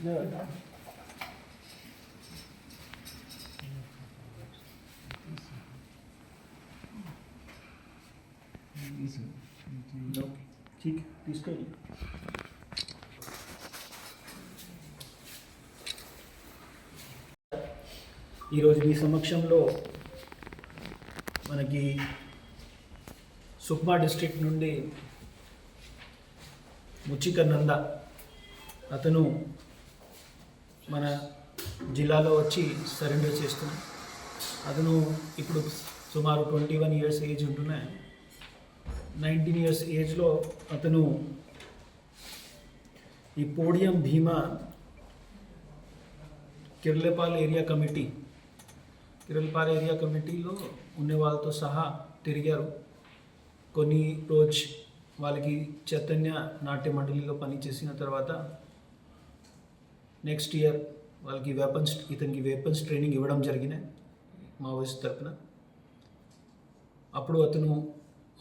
ఈరోజు మీ సమక్షంలో మనకి సుక్మా డిస్ట్రిక్ట్ నుండి ముచ్చికన్నంద అతను మన జిల్లాలో వచ్చి సరెండర్ చేస్తున్నాడు అతను ఇప్పుడు సుమారు ట్వంటీ వన్ ఇయర్స్ ఏజ్ ఉంటున్నాయి. నైన్టీన్ ఇయర్స్ ఏజ్లో అతను ఈ Podiyam Bhima Kirlapal area committee Kirlapal area కమిటీలో ఉండే వాళ్ళతో సహా తిరిగారు. కొన్ని రోజు వాళ్ళకి చైతన్య నాట్య మండలిలో పనిచేసిన తర్వాత నెక్స్ట్ ఇయర్ వాళ్ళకి వెపన్స్ ఇతనికి వెపన్స్ ట్రైనింగ్ ఇవ్వడం జరిగినాయి మావోయిస్ట్ తరపున. అప్పుడు అతను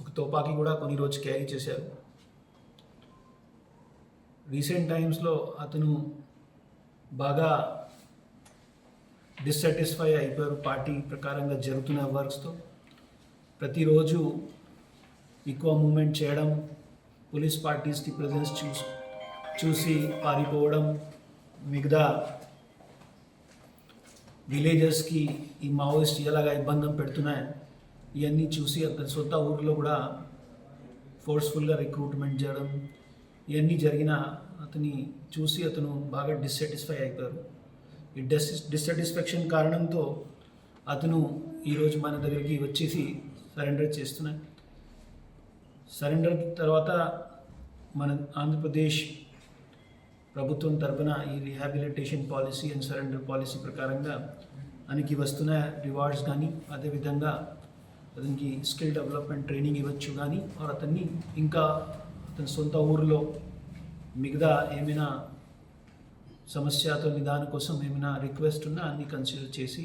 ఒక తుపాకీ కూడా కొన్ని రోజు క్యారీ చేశారు. రీసెంట్ టైమ్స్లో అతను బాగా డిస్సాటిస్ఫై అయిపోయారు. పార్టీ ప్రకారంగా జరుగుతున్న వర్క్స్తో ప్రతిరోజు ఎక్కువ మూమెంట్ చేయడం పోలీస్ పార్టీస్కి ప్రజెన్స్ చూసి చూసి పారిపోవడం మిగతా విలేజెస్కి ఈ మావోయిస్ట్ ఎలాగా ఇబ్బంది పెడుతున్నాయి ఇవన్నీ చూసి అతని సొంత ఊర్లో కూడా ఫోర్స్ఫుల్గా రిక్రూట్మెంట్ చేయడం ఇవన్నీ జరిగిన అతని చూసి అతను బాగా డిస్సాటిస్ఫై అయిపోయారు. ఈ డిస్ డిస్సాటిస్ఫాక్షన్ కారణంతో అతను ఈరోజు మన దగ్గరికి వచ్చేసి సరెండర్ చేస్తున్నాయి సరెండర్ తర్వాత మన ఆంధ్రప్రదేశ్ ప్రభుత్వం తరపున ఈ rehabilitation policy and surrender policy ప్రకారంగా మనకి వస్తున్న రివార్డ్స్ కానీ అదేవిధంగా అతనికి స్కిల్ డెవలప్మెంట్ ట్రైనింగ్ ఇవ్వచ్చు కానీ ఆర్ అతన్ని ఇంకా అతని సొంత ఊరిలో మిగతా ఏమైనా సమస్య అతని దానికోసం ఏమైనా రిక్వెస్ట్ ఉన్నా అన్ని కన్సిడర్ చేసి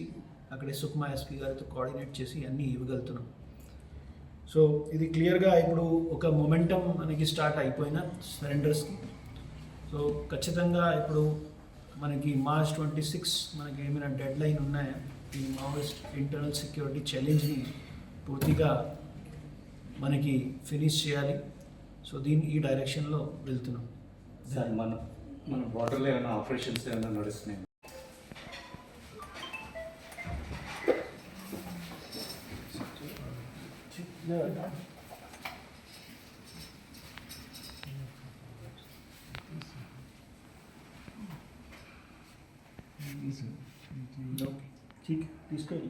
అక్కడే సుక్మా ఎస్పీ గారితో కోఆర్డినేట్ చేసి అన్నీ ఇవ్వగలుగుతున్నాం. సో ఇది క్లియర్గా ఇప్పుడు ఒక మొమెంటం మనకి స్టార్ట్ అయిపోయిన సరెండర్స్కి సో ఖచ్చితంగా ఇప్పుడు మనకి మార్చ్ ట్వంటీ సిక్స్ మనకి ఏమైనా డెడ్ లైన్ ఉన్నాయా? ఈ మావోయిస్ట్ ఇంటర్నల్ సెక్యూరిటీ ఛాలెంజ్ని పూర్తిగా మనకి ఫినిష్ చేయాలి. సో దీని ఈ డైరెక్షన్లో వెళ్తున్నాం. సార్ మన మన బార్డర్లో ఏమైనా ఆపరేషన్స్ ఏమైనా నడుస్తున్నాయి? ਸੀ ਠੀਕ ਹੈ ਪਲੀਜ਼ ਕਰੀਏ